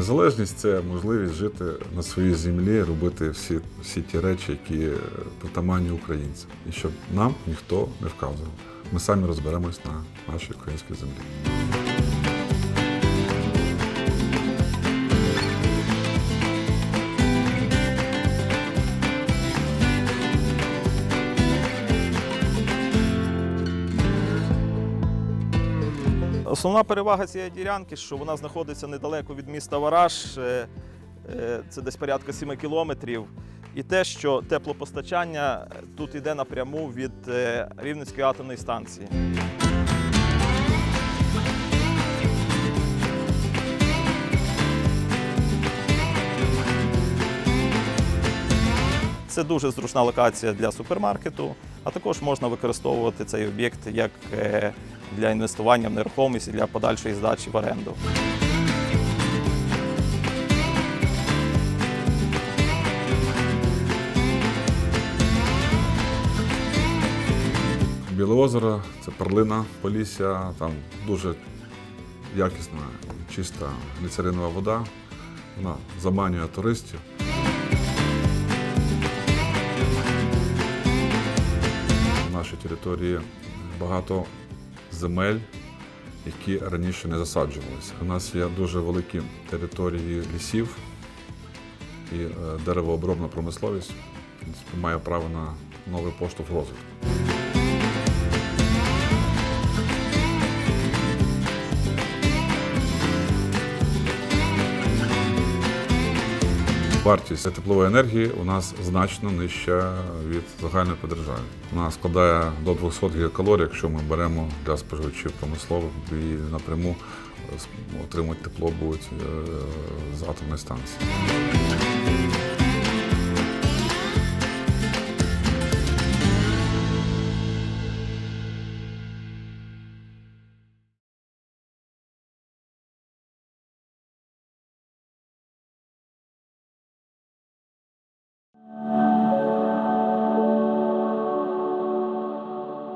Незалежність це можливість жити на своїй землі, робити всі, всі ті речі, які притаманні українцям. І щоб нам ніхто не вказував. Ми самі розберемось на нашій українській землі. Основна перевага цієї ділянки, що вона знаходиться недалеко від міста Вараж, е, е, це десь порядка 7 кілометрів. І те, що теплопостачання тут йде напряму від е, Рівненської атомної станції. Це дуже зручна локація для супермаркету, а також можна використовувати цей об'єкт як е, для інвестування в нерухомість і для подальшої здачі в оренду. Біле озеро це перлина Полісся, там дуже якісна, чиста гліцеринова вода. Вона заманює туристів. Території багато земель, які раніше не засаджувалися. У нас є дуже великі території лісів і е, деревообробна промисловість має право на новий поштовх розвитку. Вартість теплової енергії у нас значно нижча від загальної по державі. Вона складає до 200 гігакалорій, якщо ми беремо для споживачів промислових і напряму отримати тепло будуть е, з атомної станції.